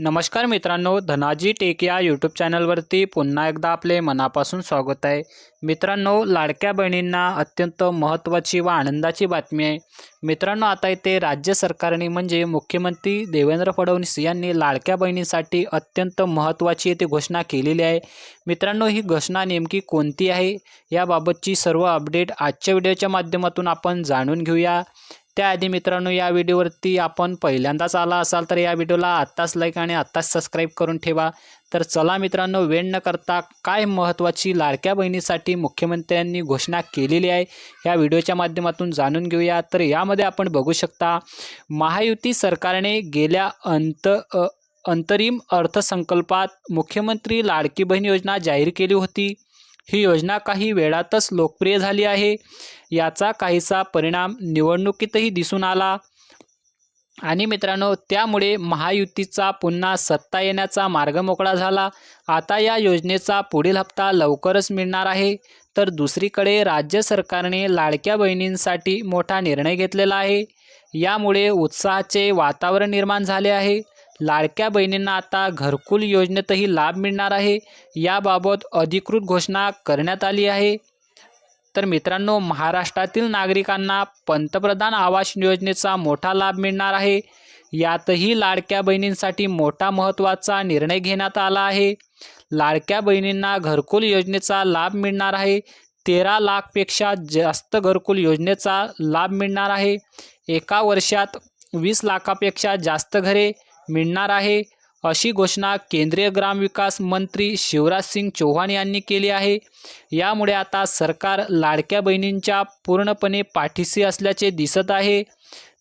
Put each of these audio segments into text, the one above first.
नमस्कार मित्रांनो धनाजी टेक या यूट्यूब चॅनलवरती पुन्हा एकदा आपले मनापासून स्वागत आहे. मित्रांनो लाडक्या बहिणींना अत्यंत महत्त्वाची व आनंदाची बातमी आहे. मित्रांनो आता इथे राज्य सरकारने म्हणजे मुख्यमंत्री देवेंद्र फडणवीस यांनी लाडक्या बहिणींसाठी अत्यंत महत्त्वाची येथे घोषणा केलेली आहे. मित्रांनो ही घोषणा नेमकी कोणती आहे? याबाबतची सर्व अपडेट आजच्या व्हिडिओच्या माध्यमातून आपण जाणून घेऊया. त्याआधी मित्रांनो या व्हिडिओवरती आपण पहिल्यांदाच आला असाल तर या व्हिडिओला आत्ताच लाईक आणि आत्ताच सबस्क्राईब करून ठेवा. तर चला मित्रांनो वेळ न करता काय महत्त्वाची लाडक्या बहिणीसाठी मुख्यमंत्र्यांनी घोषणा केलेली आहे या व्हिडिओच्या माध्यमातून जाणून घेऊया. तर यामध्ये आपण बघू शकता महायुती सरकारने गेल्या अंत अंतरिम अर्थसंकल्पात मुख्यमंत्री लाडकी बहीण योजना जाहीर केली होती. ही योजना काही वेळातच लोकप्रिय झाली आहे. याचा काहीसा परिणाम निवडणुकीतही दिसून आला. आणि मित्रांनो त्यामुळे महायुतीचा पुन्हा सत्ता येण्याचा मार्ग मोकळा झाला. आता या योजनेचा पुढील हप्ता लवकरच मिळणार आहे. तर दुसरीकडे राज्य सरकारने लाडक्या बहिणींसाठी मोठा निर्णय घेतलेला आहे. यामुळे उत्साहाचे वातावरण निर्माण झाले आहे. लाडक्या बहिणींना आता घरकुल योजनेतही लाभ मिळणार आहे. याबाबत अधिकृत घोषणा करण्यात आली आहे. तर मित्रांनो महाराष्ट्रातील नागरिकांना पंतप्रधान आवास योजनेचा मोठा लाभ मिळणार आहे. यातही लाडक्या बहिणींसाठी मोठा महत्त्वाचा निर्णय घेण्यात आला आहे. लाडक्या बहिणींना घरकुल योजनेचा लाभ मिळणार आहे. तेरा लाखपेक्षा जास्त घरकुल योजनेचा लाभ मिळणार आहे. एका वर्षात वीस लाखापेक्षा जास्त घरे मिळणार आहे. अशी घोषणा केंद्रीय ग्रामविकास मंत्री शिवराज सिंग चौहान यांनी केली आहे. यामुळे आता सरकार लाडक्या बहिणींच्या पूर्णपणे पाठीशी असल्याचे दिसत आहे.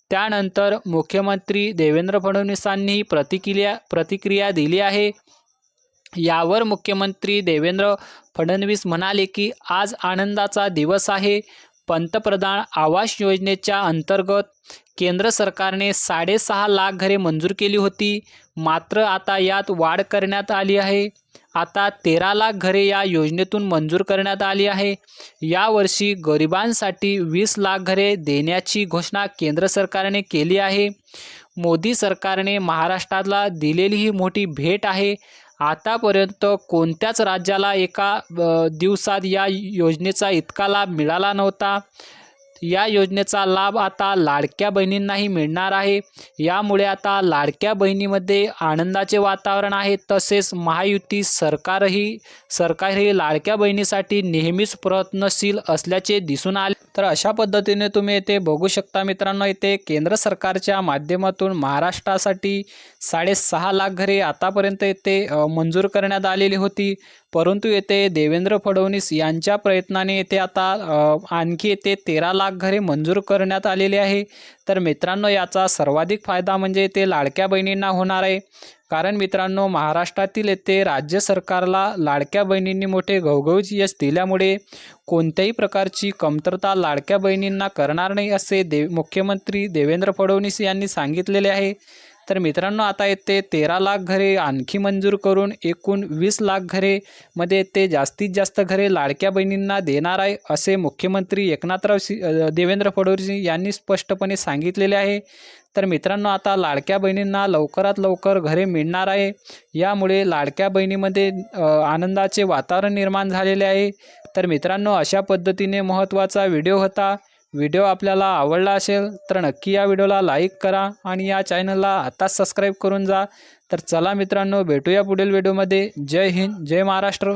त्यानंतर मुख्यमंत्री देवेंद्र फडणवीसांनीही प्रतिक्रिया प्रतिक्रिया दिली आहे. यावर मुख्यमंत्री देवेंद्र फडणवीस म्हणाले की आज आनंदाचा दिवस आहे. पंतप्रधान आवास योजनेच्या अंतर्गत केंद्र सरकारने साडेसहा लाख घरे मंजूर केली होती. मात्र आता यात वाढ करण्यात आली आहे. आता तेरा लाख घरे या योजनेतून मंजूर करण्यात आली आहे. यावर्षी गरिबांसाठी वीस लाख घरे देण्याची घोषणा केंद्र सरकारने केली आहे. मोदी सरकारने महाराष्ट्राला दिलेली ही मोठी भेट आहे. आतापर्यंत कोणत्याच राज्याला एका दिवसात या योजनेचा इतका लाभ मिळाला नव्हता. या योजनेचा लाभ आता लाडक्या बहिणींनाही मिळणार आहे. यामुळे आता लाडक्या बहिणीमध्ये आनंदाचे वातावरण आहे. तसेच महायुती सरकारही सरकारही लाडक्या बहिणीसाठी नेहमीच प्रयत्नशील असल्याचे दिसून आले. तर अशा पद्धतीने तुम्ही येथे बघू शकता मित्रांनो येथे केंद्र सरकारच्या माध्यमातून महाराष्ट्रासाठी साडेसहा लाख घरे आतापर्यंत येथे मंजूर करण्यात आलेली होती. परंतु येथे देवेंद्र फडणवीस यांच्या प्रयत्नाने येथे आता आणखी येथे तेरा लाख घरे मंजूर करण्यात आलेले आहे. तर मित्रांनो याचा सर्वाधिक फायदा म्हणजे ते लाडक्या बहिणींना होणार आहे. कारण मित्रांनो महाराष्ट्रातील येथे राज्य सरकारला लाडक्या बहिणींनी मोठे घवघवीत यश दिल्यामुळे कोणत्याही प्रकारची कमतरता लाडक्या बहिणींना करणार नाही असे दे मुख्यमंत्री देवेंद्र फडणवीस यांनी सांगितलेले आहे. तर मित्रांनो आता येते तेरा लाख घरे आणखी मंजूर करून एकूण वीस लाख घरे मध्ये ते जास्तीत जास्त घरे लाडक्या बहिणींना देणार आहे असे मुख्यमंत्री एकनाथराव शि देवेंद्र फडणवीस यांनी स्पष्टपणे सांगितलेले आहे. तर मित्रांनो आता लाडक्या बहिणींना लवकरात लवकर घरे मिळणार आहे. यामुळे लाडक्या बहिणीमध्ये आनंदाचे वातावरण निर्माण झालेले आहे. तर मित्रांनो अशा पद्धतीने महत्त्वाचा व्हिडिओ होता. व्हिडिओ आपल्याला आवडला असेल तर नक्की या व्हिडिओला लाईक करा आणि या चॅनलला आताच सबस्क्राईब करून जा. तर चला मित्रांनो भेटूया पुढील व्हिडिओमध्ये. जय हिंद जय महाराष्ट्र.